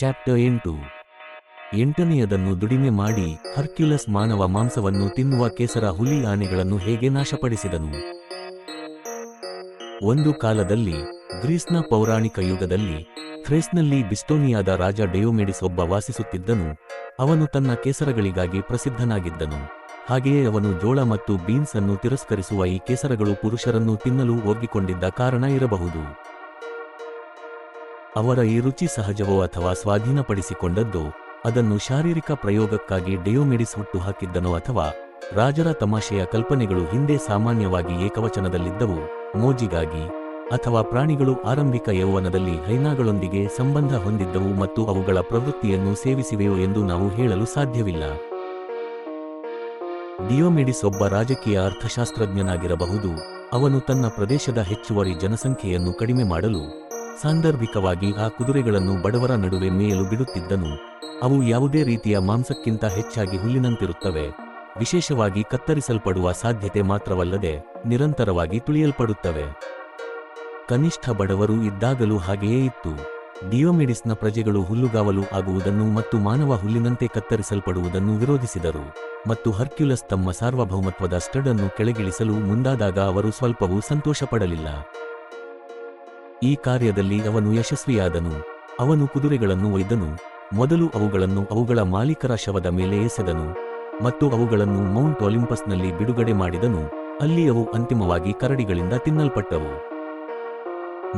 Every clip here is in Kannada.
ಚಾಪ್ಟರ್ ಎಂಟು. ಎಂಟನೆಯದನ್ನು ದುಡಿಮೆ ಮಾಡಿ ಹರ್ಕ್ಯುಲಸ್ ಮಾನವ ಮಾಂಸವನ್ನು ತಿನ್ನುವ ಕೇಸರ ಹುಲಿ ಆನೆಗಳನ್ನು ಹೇಗೆ ನಾಶಪಡಿಸಿದನು? ಒಂದು ಕಾಲದಲ್ಲಿ ಗ್ರೀಸ್ನ ಪೌರಾಣಿಕ ಯುಗದಲ್ಲಿ ಥ್ರೇಸ್ನಲ್ಲಿ ಬಿಸ್ಟೋನಿಯಾದ ರಾಜ ಡೆಯೋಮೆಡಿಸ್ ಒಬ್ಬ ವಾಸಿಸುತ್ತಿದ್ದನು. ಅವನು ತನ್ನ ಕೇಸರಗಳಿಗಾಗಿ ಪ್ರಸಿದ್ಧನಾಗಿದ್ದನು. ಹಾಗೆಯೇ ಅವನು ಜೋಳ ಮತ್ತು ಬೀನ್ಸ್ ಅನ್ನು ತಿರಸ್ಕರಿಸುವ ಈ ಕೇಸರಗಳು ಪುರುಷರನ್ನು ತಿನ್ನಲು ಒಗ್ಗಿಕೊಂಡಿದ್ದ ಕಾರಣ ಇರಬಹುದು. ಅವರ ಈ ರುಚಿ ಸಹಜವೋ ಅಥವಾ ಸ್ವಾಧೀನಪಡಿಸಿಕೊಂಡದ್ದು, ಅದನ್ನು ಶಾರೀರಿಕ ಪ್ರಯೋಗಕ್ಕಾಗಿ ಡಿಯೋಮೆಡಿಸ್ ಹುಟ್ಟು ಹಾಕಿದ್ದನೋ ಅಥವಾ ರಾಜರ ತಮಾಷೆಯ ಕಲ್ಪನೆಗಳು ಹಿಂದೆ ಸಾಮಾನ್ಯವಾಗಿ ಏಕವಚನದಲ್ಲಿದ್ದವು, ಮೋಜಿಗಾಗಿ, ಅಥವಾ ಪ್ರಾಣಿಗಳು ಆರಂಭಿಕ ಯೌವನದಲ್ಲಿ ಹೈನಾಗಳೊಂದಿಗೆ ಸಂಬಂಧ ಹೊಂದಿದ್ದವು ಮತ್ತು ಅವುಗಳ ಪ್ರವೃತ್ತಿಯನ್ನು ಸೇವಿಸಿವೆಯೋ ಎಂದು ನಾವು ಹೇಳಲು ಸಾಧ್ಯವಿಲ್ಲ. ಡಿಯೋಮೆಡಿಸ್ ಒಬ್ಬ ರಾಜಕೀಯ ಅರ್ಥಶಾಸ್ತ್ರಜ್ಞನಾಗಿರಬಹುದು, ಅವನು ತನ್ನ ಪ್ರದೇಶದ ಹೆಚ್ಚುವರಿ ಜನಸಂಖ್ಯೆಯನ್ನು ಕಡಿಮೆ ಮಾಡಲು ಸಾಂದರ್ಭಿಕವಾಗಿ ಆ ಕುದುರೆಗಳನ್ನು ಬಡವರ ನಡುವೆ ಮೇಯಲು ಬಿಡುತ್ತಿದ್ದನು. ಅವು ಯಾವುದೇ ರೀತಿಯ ಮಾಂಸಕ್ಕಿಂತ ಹೆಚ್ಚಾಗಿ ಹುಲ್ಲಿನಂತಿರುತ್ತವೆ. ವಿಶೇಷವಾಗಿ ಕತ್ತರಿಸಲ್ಪಡುವ ಸಾಧ್ಯತೆ ಮಾತ್ರವಲ್ಲದೆ ನಿರಂತರವಾಗಿ ತುಳಿಯಲ್ಪಡುತ್ತವೆ. ಕನಿಷ್ಠ ಬಡವರು ಇದ್ದಾಗಲೂ ಹಾಗೆಯೇ ಇತ್ತು. ಡಿಯೋಮೆಡಿಸ್ನ ಪ್ರಜೆಗಳು ಹುಲ್ಲುಗಾವಲು ಆಗುವುದನ್ನು ಮತ್ತು ಮಾನವ ಹುಲ್ಲಿನಂತೆ ಕತ್ತರಿಸಲ್ಪಡುವುದನ್ನು ವಿರೋಧಿಸಿದರು. ಮತ್ತು ಹರ್ಕ್ಯುಲಸ್ ತಮ್ಮ ಸಾರ್ವಭೌಮತ್ವದ ಸ್ಟಡ್ ಅನ್ನು ಕೆಳಗಿಳಿಸಲು ಮುಂದಾದಾಗ ಅವರು ಸ್ವಲ್ಪವೂ ಸಂತೋಷಪಡಲಿಲ್ಲ. ಈ ಕಾರ್ಯದಲ್ಲಿ ಅವನು ಯಶಸ್ವಿಯಾದನು. ಅವನು ಕುದುರೆಗಳನ್ನು ಒಯ್ದನು. ಮೊದಲು ಅವುಗಳನ್ನು ಅವುಗಳ ಮಾಲೀಕರ ಶವದ ಮೇಲೆ ಎಸೆದನು. ಮತ್ತು ಅವುಗಳನ್ನು ಮೌಂಟ್ ಒಲಿಂಪಸ್ನಲ್ಲಿ ಬಿಡುಗಡೆ ಮಾಡಿದನು. ಅಲ್ಲಿ ಅವು ಅಂತಿಮವಾಗಿ ಕರಡಿಗಳಿಂದ ತಿನ್ನಲ್ಪಟ್ಟವು.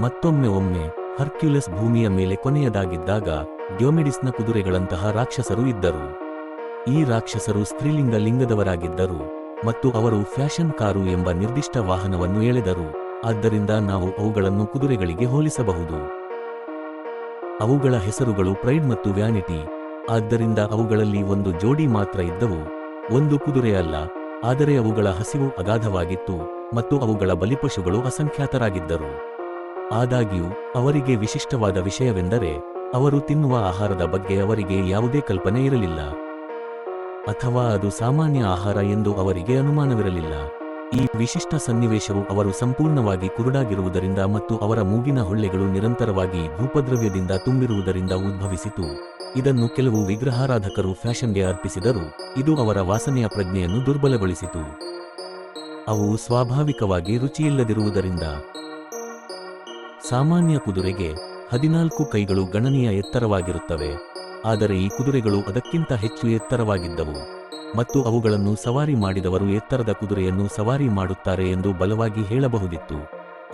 ಮತ್ತೊಮ್ಮೆ ಒಮ್ಮೆ ಹರ್ಕ್ಯುಲಸ್ ಭೂಮಿಯ ಮೇಲೆ ಕೊನೆಯದಾಗಿದ್ದಾಗ ಡ್ಯೋಮಿಡಿಸ್ನ ಕುದುರೆಗಳಂತಹ ರಾಕ್ಷಸರು ಇದ್ದರು. ಈ ರಾಕ್ಷಸರು ಸ್ತ್ರೀಲಿಂಗ ಲಿಂಗದವರಾಗಿದ್ದರು ಮತ್ತು ಅವರು ಫ್ಯಾಷನ್ ಕಾರು ಎಂಬ ನಿರ್ದಿಷ್ಟ ವಾಹನವನ್ನು ಎಳೆದರು. ಆದ್ದರಿಂದ ನಾವು ಅವುಗಳನ್ನು ಕುದುರೆಗಳಿಗೆ ಹೋಲಿಸಬಹುದು. ಅವುಗಳ ಹೆಸರುಗಳು ಪ್ರೈಡ್ ಮತ್ತು ವ್ಯಾನಿಟಿ. ಆದ್ದರಿಂದ ಅವುಗಳಲ್ಲಿ ಒಂದು ಜೋಡಿ ಮಾತ್ರ ಇದ್ದವು. ಒಂದು ಕುದುರೆ ಅಲ್ಲ, ಆದರೆ ಅವುಗಳ ಹಸಿವು ಅಗಾಧವಾಗಿತ್ತು ಮತ್ತು ಅವುಗಳ ಬಲಿಪಶುಗಳು ಅಸಂಖ್ಯಾತರಾಗಿದ್ದರು. ಆದಾಗ್ಯೂ, ಅವರಿಗೆ ವಿಶಿಷ್ಟವಾದ ವಿಷಯವೆಂದರೆ, ಅವರು ತಿನ್ನುವ ಆಹಾರದ ಬಗ್ಗೆ ಅವರಿಗೆ ಯಾವುದೇ ಕಲ್ಪನೆ ಇರಲಿಲ್ಲ. ಅಥವಾ ಅದು ಸಾಮಾನ್ಯ ಆಹಾರ ಎಂದು ಅವರಿಗೆ ಅನುಮಾನವಿರಲಿಲ್ಲ. ಈ ವಿಶಿಷ್ಟ ಸನ್ನಿವೇಶವು ಅವರು ಸಂಪೂರ್ಣವಾಗಿ ಕುರುಡಾಗಿರುವುದರಿಂದ ಮತ್ತು ಅವರ ಮೂಗಿನ ಹೊಳ್ಳೆಗಳು ನಿರಂತರವಾಗಿ ಭೂಪದ್ರವ್ಯದಿಂದ ತುಂಬಿರುವುದರಿಂದ ಉದ್ಭವಿಸಿತು. ಇದನ್ನು ಕೆಲವು ವಿಗ್ರಹಾರಾಧಕರು ಫ್ಯಾಷನ್ಗೆ ಅರ್ಪಿಸಿದರು. ಇದು ಅವರ ವಾಸನೆಯ ಪ್ರಜ್ಞೆಯನ್ನು ದುರ್ಬಲಗೊಳಿಸಿತು. ಅವು ಸ್ವಾಭಾವಿಕವಾಗಿ ರುಚಿಯಿಲ್ಲದಿರುವುದರಿಂದ. ಸಾಮಾನ್ಯ ಕುದುರೆಗೆ ಹದಿನಾಲ್ಕು ಕೈಗಳು ಗಣನೀಯ ಎತ್ತರವಾಗಿರುತ್ತವೆ. ಆದರೆ ಈ ಕುದುರೆಗಳು ಅದಕ್ಕಿಂತ ಹೆಚ್ಚು ಎತ್ತರವಾಗಿದ್ದವು. ಮತ್ತು ಅವುಗಳನ್ನು ಸವಾರಿ ಮಾಡಿದವರು ಎತ್ತರದ ಕುದುರೆಯನ್ನು ಸವಾರಿ ಮಾಡುತ್ತಾರೆ ಎಂದು ಬಲವಾಗಿ ಹೇಳಬಹುದಿತ್ತು.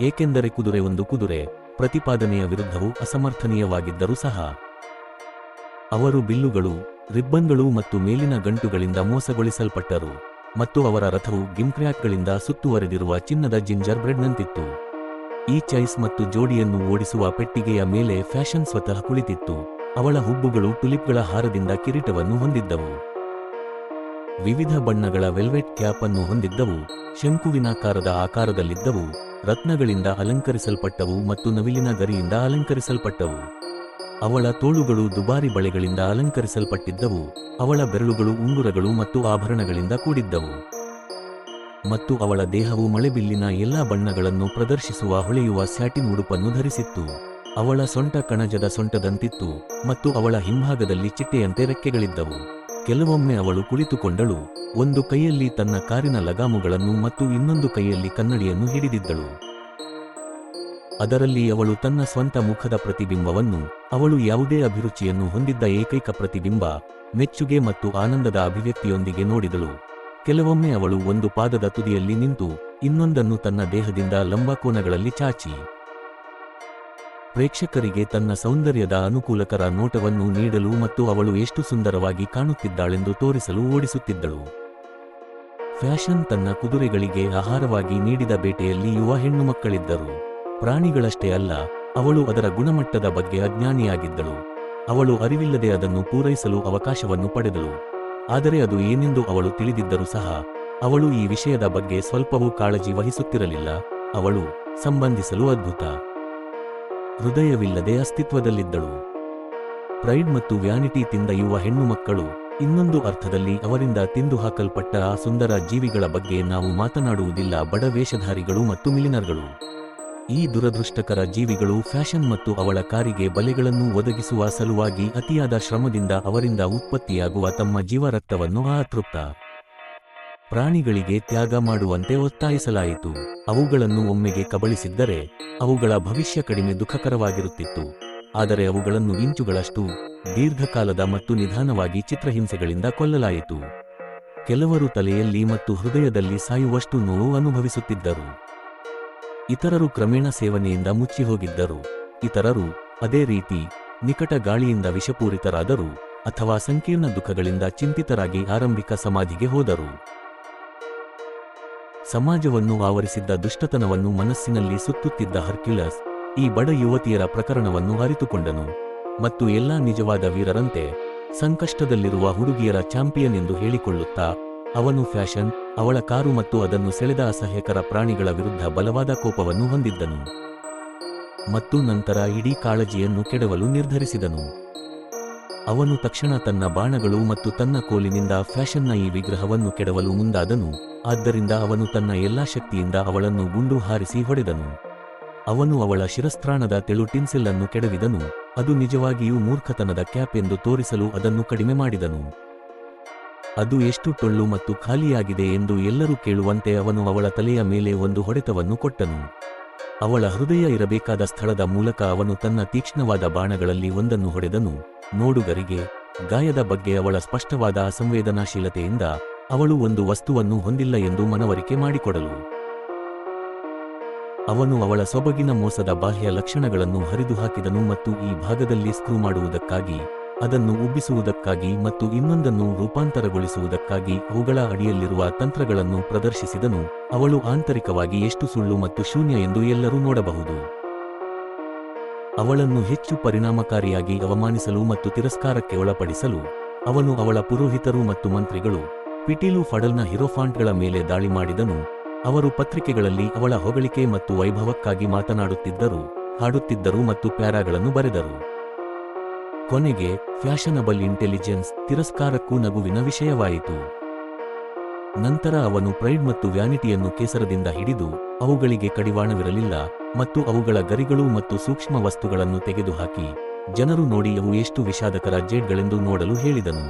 ಏಕೆಂದರೆ ಕುದುರೆ ಒಂದು ಕುದುರೆ, ಪ್ರತಿಪಾದನೆಯ ವಿರುದ್ಧವು ಅಸಮರ್ಥನೀಯವಾಗಿದ್ದರೂ ಸಹ. ಅವರು ಬಿಲ್ಲುಗಳು, ರಿಬ್ಬನ್ಗಳು ಮತ್ತು ಮೇಲಿನ ಗಂಟುಗಳಿಂದ ಮೋಸಗೊಳಿಸಲ್ಪಟ್ಟರು ಮತ್ತು ಅವರ ರಥವು ಗಿಮ್ಕ್ರ್ಯಾಕ್ಗಳಿಂದ ಸುತ್ತುವರೆದಿರುವ ಚಿನ್ನದ ಜಿಂಜರ್ ಬ್ರೆಡ್ನಂತಿತ್ತು. ಈ ಚೈಸ್ ಮತ್ತು ಜೋಡಿಯನ್ನು ಓಡಿಸುವ ಪೆಟ್ಟಿಗೆಯ ಮೇಲೆ ಫ್ಯಾಷನ್ ಸ್ವತಃ ಕುಳಿತಿತ್ತು. ಅವಳ ಹುಬ್ಬುಗಳು ಟುಲಿಪ್ಗಳ ಹಾರದಿಂದ ಕಿರೀಟವನ್ನು ಹೊಂದಿದ್ದವು. ವಿವಿಧ ಬಣ್ಣಗಳ ವೆಲ್ವೆಟ್ ಕ್ಯಾಪ್ ಅನ್ನು ಹೊಂದಿದ್ದವು, ಶಂಕುವಿನಾಕಾರದ ಆಕಾರದಲ್ಲಿದ್ದವು, ರತ್ನಗಳಿಂದ ಅಲಂಕರಿಸಲ್ಪಟ್ಟವು ಮತ್ತು ನವಿಲಿನ ಗರಿಯಿಂದ ಅಲಂಕರಿಸಲ್ಪಟ್ಟವು. ಅವಳ ತೋಳುಗಳು ದುಬಾರಿ ಬಳೆಗಳಿಂದ ಅಲಂಕರಿಸಲ್ಪಟ್ಟಿದ್ದವು, ಅವಳ ಬೆರಳುಗಳು ಉಂಗುರಗಳು ಮತ್ತು ಆಭರಣಗಳಿಂದ ಕೂಡಿದ್ದವು. ಮತ್ತು ಅವಳ ದೇಹವು ಮಳೆಬಿಲ್ಲಿನ ಎಲ್ಲಾ ಬಣ್ಣಗಳನ್ನು ಪ್ರದರ್ಶಿಸುವ ಹೊಳೆಯುವ ಸ್ಯಾಟಿನ್ ಉಡುಪನ್ನು ಧರಿಸಿತ್ತು. ಅವಳ ಸೊಂಟ ಕಣಜದ ಸೊಂಟದಂತಿತ್ತು ಮತ್ತು ಅವಳ ಹಿಂಭಾಗದಲ್ಲಿ ಚಿಟ್ಟೆಯಂತೆ ರೆಕ್ಕೆಗಳಿದ್ದವು. ಕೆಲವೊಮ್ಮೆ ಅವಳು ಕುಳಿತುಕೊಂಡಳು. ಒಂದು ಕೈಯಲ್ಲಿ ತನ್ನ ಕಾರಿನ ಲಗಾಮುಗಳನ್ನು ಮತ್ತು ಇನ್ನೊಂದು ಕೈಯಲ್ಲಿ ಕನ್ನಡಿಯನ್ನು ಹಿಡಿದಿದ್ದಳು. ಅದರಲ್ಲಿ ಅವಳು ತನ್ನ ಸ್ವಂತ ಮುಖದ ಪ್ರತಿಬಿಂಬವನ್ನು, ಅವಳು ಯಾವುದೇ ಅಭಿರುಚಿಯನ್ನು ಹೊಂದಿದ್ದ ಏಕೈಕ ಪ್ರತಿಬಿಂಬ, ಮೆಚ್ಚುಗೆ ಮತ್ತು ಆನಂದದ ಅಭಿವ್ಯಕ್ತಿಯೊಂದಿಗೆ ನೋಡಿದಳು. ಕೆಲವೊಮ್ಮೆ ಅವಳು ಒಂದು ಪಾದದ ತುದಿಯಲ್ಲಿ ನಿಂತು, ಇನ್ನೊಂದನ್ನು ತನ್ನ ದೇಹದಿಂದ ಲಂಬಕೋನಗಳಲ್ಲಿ ಚಾಚಿ. ಪ್ರೇಕ್ಷಕರಿಗೆ ತನ್ನ ಸೌಂದರ್ಯದ ಅನುಕೂಲಕರ ನೋಟವನ್ನು ನೀಡಲು ಮತ್ತು ಅವಳು ಎಷ್ಟು ಸುಂದರವಾಗಿ ಕಾಣುತ್ತಿದ್ದಾಳೆಂದು ತೋರಿಸಲು ಓಡಿಸುತ್ತಿದ್ದಳು. ಫ್ಯಾಷನ್ ತನ್ನ ಕುದುರೆಗಳಿಗೆ ಆಹಾರವಾಗಿ ನೀಡಿದ ಬೇಟೆಯಲ್ಲಿ ಯುವ ಹೆಣ್ಣುಮಕ್ಕಳಿದ್ದರು. ಪ್ರಾಣಿಗಳಷ್ಟೇ ಅಲ್ಲ, ಅವಳು ಅದರ ಗುಣಮಟ್ಟದ ಬಗ್ಗೆ ಅಜ್ಞಾನಿಯಾಗಿದ್ದಳು. ಅವಳು ಅರಿವಿಲ್ಲದೆ ಅದನ್ನು ಪೂರೈಸಲು ಅವಕಾಶವನ್ನು ಪಡೆದಳು. ಆದರೆ ಅದು ಏನೆಂದು ಅವಳು ತಿಳಿದಿದ್ದರೂ ಸಹ, ಅವಳು ಈ ವಿಷಯದ ಬಗ್ಗೆ ಸ್ವಲ್ಪವೂ ಕಾಳಜಿ ವಹಿಸುತ್ತಿರಲಿಲ್ಲ. ಅವಳು, ಸಂಬಂಧಿಸಲು ಅದ್ಭುತ. ಹೃದಯವಿಲ್ಲದೆ ಅಸ್ತಿತ್ವದಲ್ಲಿದ್ದಳು. ಪ್ರೈಡ್ ಮತ್ತು ವ್ಯಾನಿಟಿ ತಿಂದ ಯುವ ಹೆಣ್ಣು ಮಕ್ಕಳು, ಇನ್ನೊಂದು ಅರ್ಥದಲ್ಲಿ ಅವರಿಂದ ತಿಂದು ಹಾಕಲ್ಪಟ್ಟ ಆ ಸುಂದರ ಜೀವಿಗಳ ಬಗ್ಗೆ ನಾವು ಮಾತನಾಡುವುದಿಲ್ಲ. ಬಡ ವೇಷಧಾರಿಗಳು ಮತ್ತು ಮಿಲಿನರ್ಗಳು. ಈ ದುರದೃಷ್ಟಕರ ಜೀವಿಗಳು ಫ್ಯಾಷನ್ ಮತ್ತು ಅವಳ ಕಾರಿಗೆ ಬಲೆಗಳನ್ನು ಒದಗಿಸುವ ಸಲುವಾಗಿ ಅತಿಯಾದ ಶ್ರಮದಿಂದ ಅವರಿಂದ ಉತ್ಪತ್ತಿಯಾಗುವ ತಮ್ಮ ಜೀವರಕ್ತವನ್ನು ಅತೃಪ್ತ ಪ್ರಾಣಿಗಳಿಗೆ ತ್ಯಾಗ ಮಾಡುವಂತೆ ಒತ್ತಾಯಿಸಲಾಯಿತು. ಅವುಗಳನ್ನು ಒಮ್ಮೆಗೆ ಕಬಳಿಸಿದ್ದರೆ ಅವುಗಳ ಭವಿಷ್ಯ ಕಡಿಮೆ ದುಃಖಕರವಾಗಿರುತ್ತಿತ್ತು. ಆದರೆ ಅವುಗಳನ್ನು ಇಂಚುಗಳಷ್ಟು ದೀರ್ಘಕಾಲದ ಮತ್ತು ನಿಧಾನವಾಗಿ ಚಿತ್ರಹಿಂಸೆಗಳಿಂದ ಕೊಲ್ಲಲಾಯಿತು. ಕೆಲವರು ತಲೆಯಲ್ಲಿ ಮತ್ತು ಹೃದಯದಲ್ಲಿ ಸಾಯುವಷ್ಟು ನೋವು ಅನುಭವಿಸುತ್ತಿದ್ದರು. ಇತರರು ಕ್ರಮೇಣ ಸೇವನೆಯಿಂದ ಮುಚ್ಚಿಹೋಗಿದ್ದರು. ಇತರರು ಅದೇ ರೀತಿ ನಿಕಟ ಗಾಳಿಯಿಂದ ವಿಷಪೂರಿತರಾದರು ಅಥವಾ ಸಂಕೀರ್ಣ ದುಃಖಗಳಿಂದ ಚಿಂತಿತರಾಗಿ ಆರಂಭಿಕ ಸಮಾಧಿಗೆ ಹೋದರು. ಸಮಾಜವನ್ನು ಆವರಿಸಿದ್ದ ದುಷ್ಟತನವನ್ನು ಮನಸ್ಸಿನಲ್ಲಿ ಸುತ್ತುತ್ತಿದ್ದ ಹರ್ಕ್ಯುಲಸ್, ಈ ಬಡ ಯುವತಿಯರ ಪ್ರಕರಣವನ್ನು ಅರಿತುಕೊಂಡನು. ಮತ್ತು ಎಲ್ಲಾ ನಿಜವಾದ ವೀರರಂತೆ, ಸಂಕಷ್ಟದಲ್ಲಿರುವ ಹುಡುಗಿಯರ ಚಾಂಪಿಯನ್ ಎಂದು ಹೇಳಿಕೊಳ್ಳುತ್ತಾ, ಅವನು ಫ್ಯಾಷನ್, ಅವಳ ಕಾರು ಮತ್ತು ಅದನ್ನು ಸೆಳೆದ ಅಸಹ್ಯಕರ ಪ್ರಾಣಿಗಳ ವಿರುದ್ಧ ಬಲವಾದ ಕೋಪವನ್ನು ಹೊಂದಿದ್ದನು. ಮತ್ತು ನಂತರ ಇಡೀ ಕಾಳಜಿಯನ್ನು ಕೆಡವಲು ನಿರ್ಧರಿಸಿದನು. ಅವನು ತಕ್ಷಣ ತನ್ನ ಬಾಣಗಳು ಮತ್ತು ತನ್ನ ಕೋಲಿನಿಂದ ಫ್ಯಾಷನ್ನ ಈ ವಿಗ್ರಹವನ್ನು ಕೆಡವಲು ಮುಂದಾದನು. ಆದ್ದರಿಂದ ಅವನು ತನ್ನ ಎಲ್ಲಾ ಶಕ್ತಿಯಿಂದ ಅವಳನ್ನು ಗುಂಡು ಹಾರಿಸಿ ಹೊಡೆದನು. ಅವನು ಅವಳ ಶಿರಸ್ತ್ರಾಣದ ತೆಳು ಟಿನ್ಸಿಲ್ ಅನ್ನು ಕೆಡವಿದನು. ಅದು ನಿಜವಾಗಿಯೂ ಮೂರ್ಖತನದ ಕ್ಯಾಪ್ ಎಂದು ತೋರಿಸಲು ಅದನ್ನು ಕಡಿಮೆ ಮಾಡಿದನು. ಅದು ಎಷ್ಟು ಟೊಳ್ಳು ಮತ್ತು ಖಾಲಿಯಾಗಿದೆ ಎಂದು ಎಲ್ಲರೂ ಕೇಳುವಂತೆ ಅವನು ಅವಳ ತಲೆಯ ಮೇಲೆ ಒಂದು ಹೊಡೆತವನ್ನು ಕೊಟ್ಟನು. ಅವಳ ಹೃದಯ ಇರಬೇಕಾದ ಸ್ಥಳದ ಮೂಲಕ ಅವನು ತನ್ನ ತೀಕ್ಷ್ಣವಾದ ಬಾಣಗಳಲ್ಲಿ ಒಂದನ್ನು ಹೊಡೆದನು. ನೋಡುಗರಿಗೆ, ಗಾಯದ ಬಗ್ಗೆ ಅವಳ ಸ್ಪಷ್ಟವಾದ ಅಸಂವೇದನಾಶೀಲತೆಯಿಂದ ಅವಳು ಒಂದು ವಸ್ತುವನ್ನು ಹೊಂದಿಲ್ಲ ಎಂದು ಮನವರಿಕೆ ಮಾಡಿಕೊಡಲು. ಅವನು ಅವಳ ಸೊಬಗಿನ ಮೋಸದ ಬಾಹ್ಯ ಲಕ್ಷಣಗಳನ್ನು ಹರಿದು ಹಾಕಿದನು ಮತ್ತು ಈ ಭಾಗದಲ್ಲಿ ಸ್ಕ್ರೂ ಮಾಡುವುದಕ್ಕಾಗಿ ಅದನ್ನು ಉಬ್ಬಿಸುವುದಕ್ಕಾಗಿ ಮತ್ತು ಇನ್ನೊಂದನ್ನು ರೂಪಾಂತರಗೊಳಿಸುವುದಕ್ಕಾಗಿ ಅವುಗಳ ಅಡಿಯಲ್ಲಿರುವ ತಂತ್ರಗಳನ್ನು ಪ್ರದರ್ಶಿಸಿದನು. ಅವಳು ಆಂತರಿಕವಾಗಿ ಎಷ್ಟು ಸುಳ್ಳು ಮತ್ತು ಶೂನ್ಯ ಎಂದು ಎಲ್ಲರೂ ನೋಡಬಹುದು. ಅವಳನ್ನು ಹೆಚ್ಚು ಪರಿಣಾಮಕಾರಿಯಾಗಿ ಅವಮಾನಿಸಲು ಮತ್ತು ತಿರಸ್ಕಾರಕ್ಕೆ ಒಳಪಡಿಸಲು ಅವನು ಅವಳ ಪುರೋಹಿತರು ಮತ್ತು ಮಂತ್ರಿಗಳು, ಪಿಟೀಲು ಫಡಲ್ನ ಹಿರೋಫಾಂಟ್ಗಳ ಮೇಲೆ ದಾಳಿ ಮಾಡಿದನು. ಅವರು ಪತ್ರಿಕೆಗಳಲ್ಲಿ ಅವಳ ಹೊಗಳಿಕೆ ಮತ್ತು ವೈಭವಕ್ಕಾಗಿ ಮಾತನಾಡುತ್ತಿದ್ದರು, ಹಾಡುತ್ತಿದ್ದರು ಮತ್ತು ಪ್ಯಾರಾಗಳನ್ನು ಬರೆದರು. ಕೊನೆಗೆ ಫ್ಯಾಷನಬಲ್ ಇಂಟೆಲಿಜೆನ್ಸ್ ತಿರಸ್ಕಾರಕ್ಕೂ ನಗುವಿನ ವಿಷಯವಾಯಿತು. ನಂತರ ಅವನು ಪ್ರೈಡ್ ಮತ್ತು ವ್ಯಾನಿಟಿಯನ್ನು ಕೇಸರದಿಂದ ಹಿಡಿದು ಅವುಗಳಿಗೆ ಕಡಿವಾಣವಿರಲಿಲ್ಲ ಮತ್ತು ಅವುಗಳ ಗರಿಗಳು ಮತ್ತು ಸೂಕ್ಷ್ಮ ವಸ್ತುಗಳನ್ನು ತೆಗೆದುಹಾಕಿ ಜನರು ನೋಡಿ ಅವು ಎಷ್ಟು ವಿಷಾದಕರ ಜೇಡ್ಗಳೆಂದು ನೋಡಲು ಹೇಳಿದನು.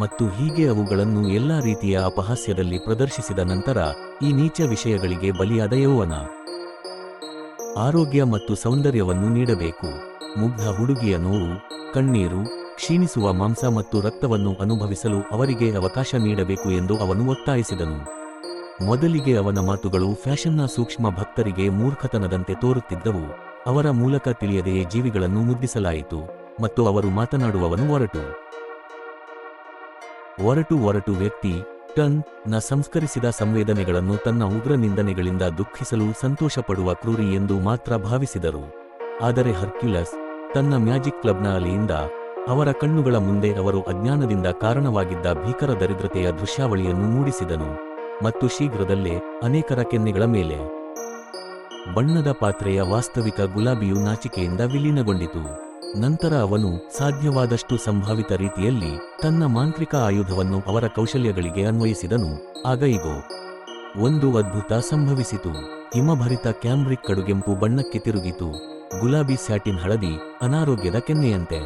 ಮತ್ತು ಹೀಗೆ ಅವುಗಳನ್ನು ಎಲ್ಲಾ ರೀತಿಯ ಅಪಹಾಸ್ಯದಲ್ಲಿ ಪ್ರದರ್ಶಿಸಿದ ನಂತರ ಈ ನೀಚ ವಿಷಯಗಳಿಗೆ ಬಲಿಯಾದ ಯೌವನ. ಆರೋಗ್ಯ ಮತ್ತು ಸೌಂದರ್ಯವನ್ನು ನೀಡಬೇಕು. ಮುಗ್ಧ ಹುಡುಗಿಯ ನೋವು, ಕಣ್ಣೀರು, ಕ್ಷೀಣಿಸುವ ಮಾಂಸ ಮತ್ತು ರಕ್ತವನ್ನು ಅನುಭವಿಸಲು ಅವರಿಗೆ ಅವಕಾಶ ನೀಡಬೇಕು ಎಂದು ಅವನು ಒತ್ತಾಯಿಸಿದನು. ಮೊದಲಿಗೆ ಅವನ ಮಾತುಗಳು ಫ್ಯಾಷನ್ನ ಸೂಕ್ಷ್ಮ ಭಕ್ತರಿಗೆ ಮೂರ್ಖತನದಂತೆ ತೋರುತ್ತಿದ್ದವು. ಅವರ ಮೂಲಕ ತಿಳಿಯದೆಯೇ ಜೀವಿಗಳನ್ನು ಮುದ್ದಿಸಲಾಯಿತು ಮತ್ತು ಅವರು ಮಾತನಾಡುವವನು ಒರಟು. ಒರಟು ಒರಟು ವ್ಯಕ್ತಿ, ಟನ್, ನ ಸಂಸ್ಕರಿಸಿದ ಸಂವೇದನೆಗಳನ್ನು ತನ್ನ ಉಗ್ರ ನಿಂದನೆಗಳಿಂದ ದುಃಖಿಸಲು ಸಂತೋಷಪಡುವ ಕ್ರೂರಿ ಎಂದು ಮಾತ್ರ ಭಾವಿಸಿದರು. ಆದರೆ ಹರ್ಕ್ಯುಲಸ್ ತನ್ನ ಮ್ಯಾಜಿಕ್ ಕ್ಲಬ್ನ ಅಲೆಯಿಂದ ಅವರ ಕಣ್ಣುಗಳ ಮುಂದೆ ಅವರು ಅಜ್ಞಾನದಿಂದ ಕಾರಣವಾಗಿದ್ದ ಭೀಕರ ದರಿದ್ರತೆಯ ದೃಶ್ಯಾವಳಿಯನ್ನು ಮೂಡಿಸಿದನು ಮತ್ತು ಶೀಘ್ರದಲ್ಲೇ ಅನೇಕರ ಕೆನ್ನೆಗಳ ಮೇಲೆ ಬಣ್ಣದ ಪಾತ್ರೆಯ ವಾಸ್ತವಿಕ ಗುಲಾಬಿಯು ನಾಚಿಕೆಯಿಂದ ವಿಲೀನಗೊಂಡಿತು. ನಂತರ ಅವನು ಸಾಧ್ಯವಾದಷ್ಟು ಸಂಭಾವಿತ ರೀತಿಯಲ್ಲಿ ತನ್ನ ಮಾಂತ್ರಿಕ ಆಯುಧವನ್ನು ಅವರ ಕೌಶಲ್ಯಗಳಿಗೆ ಅನ್ವಯಿಸಿದನು. ಆಗ ಇಗೋ, ಒಂದು ಅದ್ಭುತ ಸಂಭವಿಸಿತು. ಹಿಮಭರಿತ ಕ್ಯಾಂಬ್ರಿಕ್ ಕಡುಗೆಂಪು ಬಣ್ಣಕ್ಕೆ ತಿರುಗಿತು. ಗುಲಾಬಿ ಸ್ಯಾಟಿನ್ ಹಳದಿ, ಅನಾರೋಗ್ಯದ ಕೆನ್ನೆಯಂತೆ.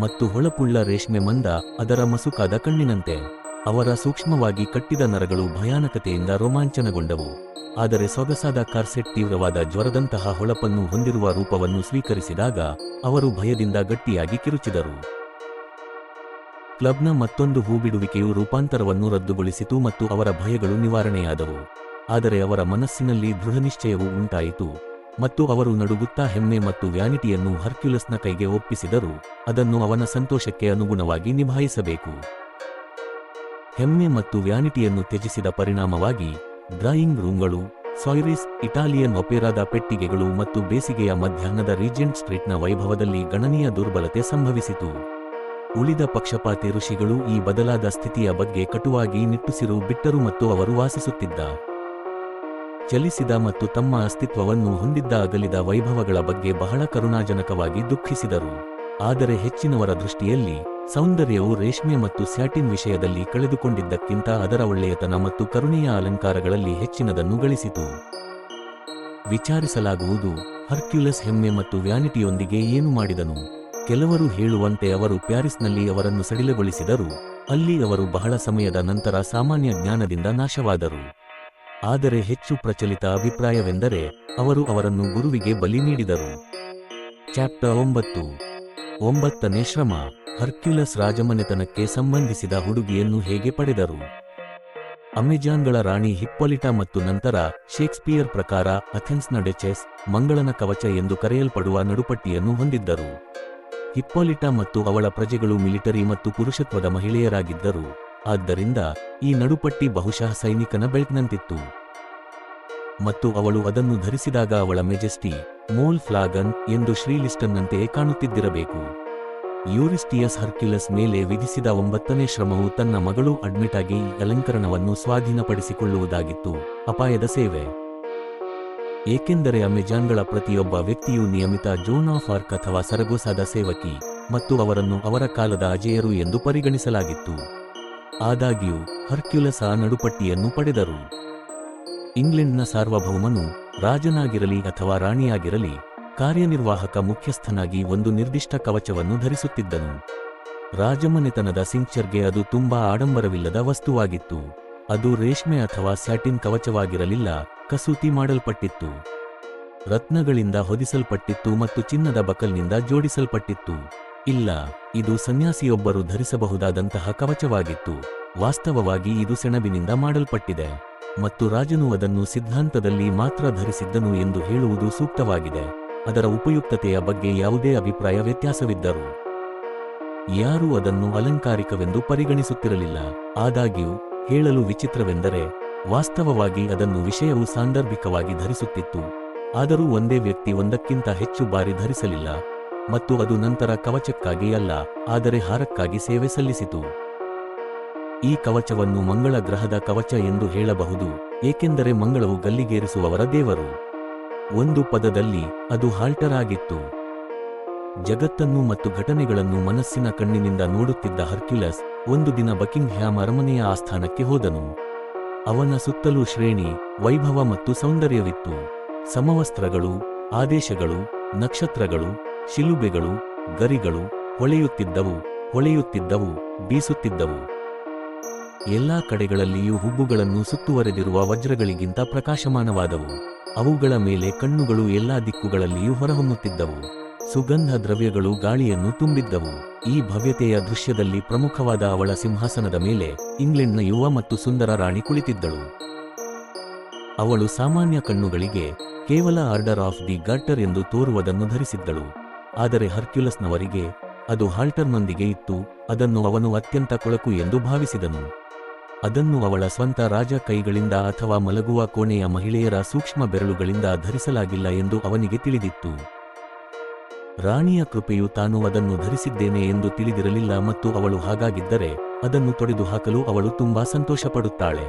ಮತ್ತು ಹೊಳಪುಳ್ಳ ರೇಷ್ಮೆ ಮಂದ ಅದರ ಮಸುಕಾದ ಕಣ್ಣಿನಂತೆ. ಅವರ ಸೂಕ್ಷ್ಮವಾಗಿ ಕಟ್ಟಿದ ನರಗಳು ಭಯಾನಕತೆಯಿಂದ ರೋಮಾಂಚನಗೊಂಡವು. ಆದರೆ ಸೊಗಸಾದ ಕಾರ್ಸೆಟ್ ತೀವ್ರವಾದ ಜ್ವರದಂತಹ ಹೊಳಪನ್ನು ಹೊಂದಿರುವ ರೂಪವನ್ನು ಸ್ವೀಕರಿಸಿದಾಗ, ಅವರು ಭಯದಿಂದ ಗಟ್ಟಿಯಾಗಿ ಕಿರುಚಿದರು. ಕ್ಲಬ್ನ ಮತ್ತೊಂದು ಹೂಬಿಡುವಿಕೆಯು ರೂಪಾಂತರವನ್ನು ರದ್ದುಗೊಳಿಸಿತು ಮತ್ತು ಅವರ ಭಯಗಳು ನಿವಾರಣೆಯಾದವು. ಆದರೆ ಅವರ ಮನಸ್ಸಿನಲ್ಲಿ ದೃಢನಿಶ್ಚಯವು ಉಂಟಾಯಿತು. ಮತ್ತು ಅವರು ನಡುಗುತ್ತಾ ಹೆಮ್ಮೆ ಮತ್ತು ವ್ಯಾನಿಟಿಯನ್ನು ಹರ್ಕ್ಯುಲಸ್ನ ಕೈಗೆ ಒಪ್ಪಿಸಿದರು, ಅದನ್ನು ಅವನ ಸಂತೋಷಕ್ಕೆ ಅನುಗುಣವಾಗಿ ನಿಭಾಯಿಸಬೇಕು. ಹೆಮ್ಮೆ ಮತ್ತು ವ್ಯಾನಿಟಿಯನ್ನು ತ್ಯಜಿಸಿದ ಪರಿಣಾಮವಾಗಿ, ಡ್ರಾಯಿಂಗ್ ರೂಮ್ಗಳು ಸಾಯ್ರಿಸ್ ಇಟಾಲಿಯನ್ ಒಪೆರಾದ ಪೆಟ್ಟಿಗೆಗಳು ಮತ್ತು ಬೇಸಿಗೆಯ ಮಧ್ಯಾಹ್ನದ ರೀಜೆಂಟ್ ಸ್ಟ್ರೀಟ್ನ ವೈಭವದಲ್ಲಿ ಗಣನೀಯ ದುರ್ಬಲತೆ ಸಂಭವಿಸಿತು. ಉಳಿದ ಪಕ್ಷಪಾತಿ ಋಷಿಗಳು ಈ ಬದಲಾದ ಸ್ಥಿತಿಯ ಬಗ್ಗೆ ಕಟುವಾಗಿ ನಿಟ್ಟುಸಿರು ಬಿಟ್ಟರು ಮತ್ತು ಅವರು ವಾಸಿಸುತ್ತಿದ್ದ ಚಲಿಸಿದ ಮತ್ತು ತಮ್ಮ ಅಸ್ತಿತ್ವವನ್ನು ಹೊಂದಿದ್ದ ಅಗಲಿದ ವೈಭವಗಳ ಬಗ್ಗೆ ಬಹಳ ಕರುಣಾಜನಕವಾಗಿ ದುಃಖಿಸಿದರು. ಆದರೆ ಹೆಚ್ಚಿನವರ ದೃಷ್ಟಿಯಲ್ಲಿ, ಸೌಂದರ್ಯವು ರೇಷ್ಮೆ ಮತ್ತು ಸ್ಯಾಟಿನ್ ವಿಷಯದಲ್ಲಿ ಕಳೆದುಕೊಂಡಿದ್ದಕ್ಕಿಂತ ಅದರ ಒಳ್ಳೆಯತನ ಮತ್ತು ಕರುಣೆಯ ಅಲಂಕಾರಗಳಲ್ಲಿ ಹೆಚ್ಚಿನದನ್ನು ಗಳಿಸಿತು. ವಿಚಾರಿಸಲಾಗುವುದು, ಹರ್ಕ್ಯುಲಸ್ ಹೆಮ್ಮೆ ಮತ್ತು ವ್ಯಾನಿಟಿಯೊಂದಿಗೆ ಏನು ಮಾಡಿದನು? ಕೆಲವರು ಹೇಳುವಂತೆ ಅವರು ಪ್ಯಾರಿಸ್ನಲ್ಲಿ ಅವರನ್ನು ಸಡಿಲಗೊಳಿಸಿದರು, ಅಲ್ಲಿ ಅವರು ಬಹಳ ಸಮಯದ ನಂತರ ಸಾಮಾನ್ಯ ಜ್ಞಾನದಿಂದ ನಾಶವಾದರು. ಆದರೆ ಹೆಚ್ಚು ಪ್ರಚಲಿತ ಅಭಿಪ್ರಾಯವೆಂದರೆ ಅವರು ಅವರನ್ನು ಗುರುವಿಗೆ ಬಲಿ ನೀಡಿದರು. ಚಾಪ್ಟರ್ ಒಂಬತ್ತು. ಒಂಬತ್ತನೇ ಶ್ರಮ. ಹರ್ಕ್ಯುಲಸ್ ರಾಜಮನೆತನಕ್ಕೆ ಸಂಬಂಧಿಸಿದ ಹುಡುಗಿಯನ್ನು ಹೇಗೆ ಪಡೆದರು? ಅಮೆಜಾನ್ಗಳ ರಾಣಿ ಹಿಪ್ಪೊಲಿಟಾ ಮತ್ತು ನಂತರ ಶೇಕ್ಸ್ಪಿಯರ್ ಪ್ರಕಾರ ಅಥೆನ್ಸ್ನ ಡೆಚೆಸ್, ಮಂಗಳನ ಕವಚ ಎಂದು ಕರೆಯಲ್ಪಡುವ ನಡುಪಟ್ಟಿಯನ್ನು ಹೊಂದಿದ್ದರು. ಹಿಪ್ಪೊಲಿಟಾ ಮತ್ತು ಅವಳ ಪ್ರಜೆಗಳು ಮಿಲಿಟರಿ ಮತ್ತು ಪುರುಷತ್ವದ ಮಹಿಳೆಯರಾಗಿದ್ದರು. ಆದ್ದರಿಂದ ಈ ನಡುಪಟ್ಟಿ ಬಹುಶಃ ಸೈನಿಕನ ಬೆಲ್ಟ್ನಂತಿತ್ತು ಮತ್ತು ಅವಳು ಅದನ್ನು ಧರಿಸಿದಾಗ ಅವಳ ಮೆಜೆಸ್ಟಿ ಮೋಲ್ ಫ್ಲಾಗನ್ ಎಂದು ಶ್ರೀಲಿಸ್ಟನ್ನಂತೆಯೇ ಕಾಣುತ್ತಿದ್ದಿರಬೇಕು. ಯೂರಿಸ್ಟಿಯಸ್ ಹರ್ಕ್ಯುಲಸ್ ಮೇಲೆ ವಿಧಿಸಿದ ಒಂಬತ್ತನೇ ಶ್ರಮವು ತನ್ನ ಮಗಳು ಅಡ್ಮಿಟ್ ಆಗಿ ಅಲಂಕರಣವನ್ನು ಸ್ವಾಧೀನಪಡಿಸಿಕೊಳ್ಳುವುದಾಗಿತ್ತು, ಅಪಾಯದ ಸೇವೆ. ಏಕೆಂದರೆ ಅಮೆಜಾನ್ಗಳ ಪ್ರತಿಯೊಬ್ಬ ವ್ಯಕ್ತಿಯು ನಿಯಮಿತ ಜೋನ್ ಆಫ್ ಅಥವಾ ಸರಗೋಸಾದ ಸೇವಕಿ ಮತ್ತು ಅವರನ್ನು ಅವರ ಕಾಲದ ಅಜೇಯರು ಎಂದು ಪರಿಗಣಿಸಲಾಗಿತ್ತು. ಆದಾಗ್ಯೂ, ಹರ್ಕ್ಯುಲಸ್ ಆ ನಡುಪಟ್ಟಿಯನ್ನು ಪಡೆದರು. ಇಂಗ್ಲೆಂಡ್ನ ಸಾರ್ವಭೌಮನು ರಾಜನಾಗಿರಲಿ ಅಥವಾ ರಾಣಿಯಾಗಿರಲಿ, ಕಾರ್ಯನಿರ್ವಾಹಕ ಮುಖ್ಯಸ್ಥನಾಗಿ ಒಂದು ನಿರ್ದಿಷ್ಟ ಕವಚವನ್ನು ಧರಿಸುತ್ತಿದ್ದನು. ರಾಜಮನೆತನದ ಸಿಂಚರ್ಗೆ ಅದು ತುಂಬಾ ಆಡಂಬರವಿಲ್ಲದ ವಸ್ತುವಾಗಿತ್ತು. ಅದು ರೇಷ್ಮೆ ಅಥವಾ ಸ್ಯಾಟಿನ್ ಕವಚವಾಗಿರಲಿಲ್ಲ, ಕಸೂತಿ ಮಾಡಲ್ಪಟ್ಟಿತ್ತು. ರತ್ನಗಳಿಂದ ಹೊದಿಸಲ್ಪಟ್ಟಿತ್ತು ಮತ್ತು ಚಿನ್ನದ ಬಕಲ್ನಿಂದ ಜೋಡಿಸಲ್ಪಟ್ಟಿತ್ತು. ಇಲ್ಲ, ಇದು ಸನ್ಯಾಸಿಯೊಬ್ಬರು ಧರಿಸಬಹುದಾದಂತಹ ಕವಚವಾಗಿತ್ತು. ವಾಸ್ತವವಾಗಿ ಇದು ಸೆಣಬಿನಿಂದ ಮಾಡಲ್ಪಟ್ಟಿದೆ. ಮತ್ತು ರಾಜನು ಅದನ್ನು ಸಿದ್ಧಾಂತದಲ್ಲಿ ಮಾತ್ರ ಧರಿಸಿದ್ದನು ಎಂದು ಹೇಳುವುದು ಸೂಕ್ತವಾಗಿದೆ. ಅದರ ಉಪಯುಕ್ತತೆಯ ಬಗ್ಗೆ ಯಾವುದೇ ಅಭಿಪ್ರಾಯ ವ್ಯತ್ಯಾಸವಿದ್ದರು. ಯಾರೂ ಅದನ್ನು ಅಲಂಕಾರಿಕವೆಂದು ಪರಿಗಣಿಸುತ್ತಿರಲಿಲ್ಲ. ಆದಾಗ್ಯೂ, ಹೇಳಲು ವಿಚಿತ್ರವೆಂದರೆ, ವಾಸ್ತವವಾಗಿ ಅದನ್ನು ವಿಷಯವು ಸಾಂದರ್ಭಿಕವಾಗಿ ಧರಿಸುತ್ತಿತ್ತು. ಆದರೂ ಒಂದೇ ವ್ಯಕ್ತಿ ಒಂದಕ್ಕಿಂತ ಹೆಚ್ಚು ಬಾರಿ ಧರಿಸಲಿಲ್ಲ. ಮತ್ತು ಅದು ನಂತರ ಕವಚಕ್ಕಾಗಿ ಅಲ್ಲ, ಆದರೆ ಹಾರಕ್ಕಾಗಿ ಸೇವೆ ಸಲ್ಲಿಸಿತು. ಈ ಕವಚವನ್ನು ಮಂಗಳ ಗ್ರಹದ ಕವಚ ಎಂದು ಹೇಳಬಹುದು, ಏಕೆಂದರೆ ಮಂಗಳವು ಗಲ್ಲಿಗೇರಿಸುವವರ ದೇವರು. ಒಂದು ಪದದಲ್ಲಿ ಅದು ಹಾಲ್ಟರ್ ಆಗಿತ್ತು ಜಗತ್ತನ್ನು ಮತ್ತು ಘಟನೆಗಳನ್ನು ಮನಸ್ಸಿನ ಕಣ್ಣಿನಿಂದ ನೋಡುತ್ತಿದ್ದ ಹರ್ಕ್ಯುಲಸ್ ಒಂದು ದಿನ ಬಕಿಂಗ್ ಹ್ಯಾಮ್ ಅರಮನೆಯ ಆಸ್ಥಾನಕ್ಕೆ ಹೋದನು. ಅವನ ಸುತ್ತಲೂ ಶ್ರೇಣಿ, ವೈಭವ ಮತ್ತು ಸೌಂದರ್ಯವಿತ್ತು. ಸಮವಸ್ತ್ರಗಳು, ಆದೇಶಗಳು, ನಕ್ಷತ್ರಗಳು ಶಿಲುಬೆಗಳು, ಗರಿಗಳು ಹೊಳೆಯುತ್ತಿದ್ದವು ಹೊಳೆಯುತ್ತಿದ್ದವು, ಬೀಸುತ್ತಿದ್ದವು. ಎಲ್ಲಾ ಕಡೆಗಳಲ್ಲಿಯೂ ಹುಬ್ಬುಗಳನ್ನು ಸುತ್ತುವರೆದಿರುವ ವಜ್ರಗಳಿಗಿಂತ ಪ್ರಕಾಶಮಾನವಾದವು. ಅವುಗಳ ಮೇಲೆ ಕಣ್ಣುಗಳು ಎಲ್ಲಾ ದಿಕ್ಕುಗಳಲ್ಲಿಯೂ ಹೊರಹೊಮ್ಮುತ್ತಿದ್ದವು. ಸುಗಂಧ ದ್ರವ್ಯಗಳು ಗಾಳಿಯನ್ನು ತುಂಬಿದ್ದವು. ಈ ಭವ್ಯತೆಯ ದೃಶ್ಯದಲ್ಲಿ ಪ್ರಮುಖವಾದ ಅವಳ ಸಿಂಹಾಸನದ ಮೇಲೆ ಇಂಗ್ಲೆಂಡ್ನ ಯುವ ಮತ್ತು ಸುಂದರ ರಾಣಿ ಕುಳಿತಿದ್ದಳು. ಅವಳು ಸಾಮಾನ್ಯ ಕಣ್ಣುಗಳಿಗೆ ಕೇವಲ ಆರ್ಡರ್ ಆಫ್ ದಿ ಗಟ್ಟರ್ ಎಂದು ತೋರುವುದನ್ನು ಧರಿಸಿದ್ದಳು. ಆದರೆ ಹರ್ಕ್ಯುಲಸ್ನವರಿಗೆ ಅದು ಹಾಲ್ಟರ್ನೊಂದಿಗೆ ಇತ್ತು, ಅದನ್ನು ಅವನು ಅತ್ಯಂತ ಕೊಳಕು ಎಂದು ಭಾವಿಸಿದನು. ಅದನ್ನು ಅವಳ ಸ್ವಂತ ರಾಜ ಕೈಗಳಿಂದ ಅಥವಾ ಮಲಗುವ ಕೋಣೆಯ ಮಹಿಳೆಯರ ಸೂಕ್ಷ್ಮ ಬೆರಳುಗಳಿಂದ ಧರಿಸಲಾಗಿಲ್ಲ ಎಂದು ಅವನಿಗೆ ತಿಳಿದಿತ್ತು. ರಾಣಿಯ ಕೃಪೆಯು ತಾನು ಅದನ್ನು ಧರಿಸಿದ್ದೇನೆ ಎಂದು ತಿಳಿದಿರಲಿಲ್ಲ ಮತ್ತು ಅವಳು ಹಾಗಾಗಿದ್ದರೆ ಅದನ್ನು ತೊಡೆದು ಹಾಕಲು ಅವಳು ತುಂಬಾ ಸಂತೋಷಪಡುತ್ತಾಳೆ.